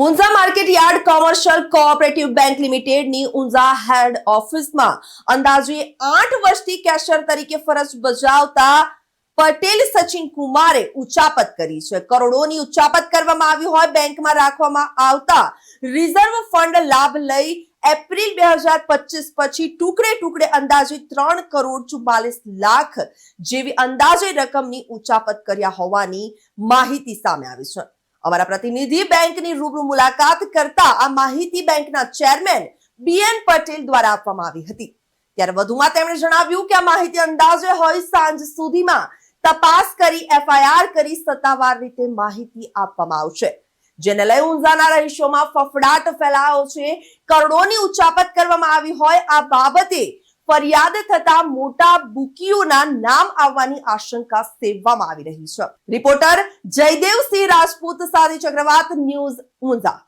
Unjha market yard commercial cooperative bank લિમિટેડની Unjha head ઓફિસમાં અંદાજે આઠ વર્ષથી કેશિયર તરીકે ફરજ બજાવતા પટેલ સચિન કુમારે ઉચાપત કરી છે. કરોડોની ઉચાપત કરવામાં આવી હોય બેંકમાં રાખવામાં આવતા રિઝર્વ ફંડ લાભ લઈ એપ્રિલ બે હજાર પચીસ પછી ટુકડે ટુકડે અંદાજે ત્રણ કરોડ ચુમ્માલીસ લાખ જેવી અંદાજે રકમની ઉચાપત કર્યા હોવાની માહિતી સામે આવી છે. અમારા પ્રતિનિધિ બેંકની રૂબરૂ મુલાકાત કરતા આ માહિતી બેંકના ચેરમેન બીએન પટેલ દ્વારા આપવામાં આવી હતી. ત્યારે વધુમાં તેમણે જણાવ્યું કે આ માહિતી અંદાજે હોય સાંજ સુધીમાં તપાસ કરી, એફઆઈઆર કરી સત્તાવાર રીતે માહિતી આપવામાં આવશે. જેને લઈ ઊંઝાના રહીશોમાં ફફડાટ ફેલાયો છે. કરોડોની ઉચાપત કરવામાં આવી હોય આ બાબતે ફરિયાદ થતા મોટા બુકીઓના નામ આવવાની આશંકા સેવવામાં આવી રહી છે. રિપોર્ટર જયદેવસિંહ રાજપૂત સાથે ચક્રવાત, ન્યૂઝ ઊંઝા.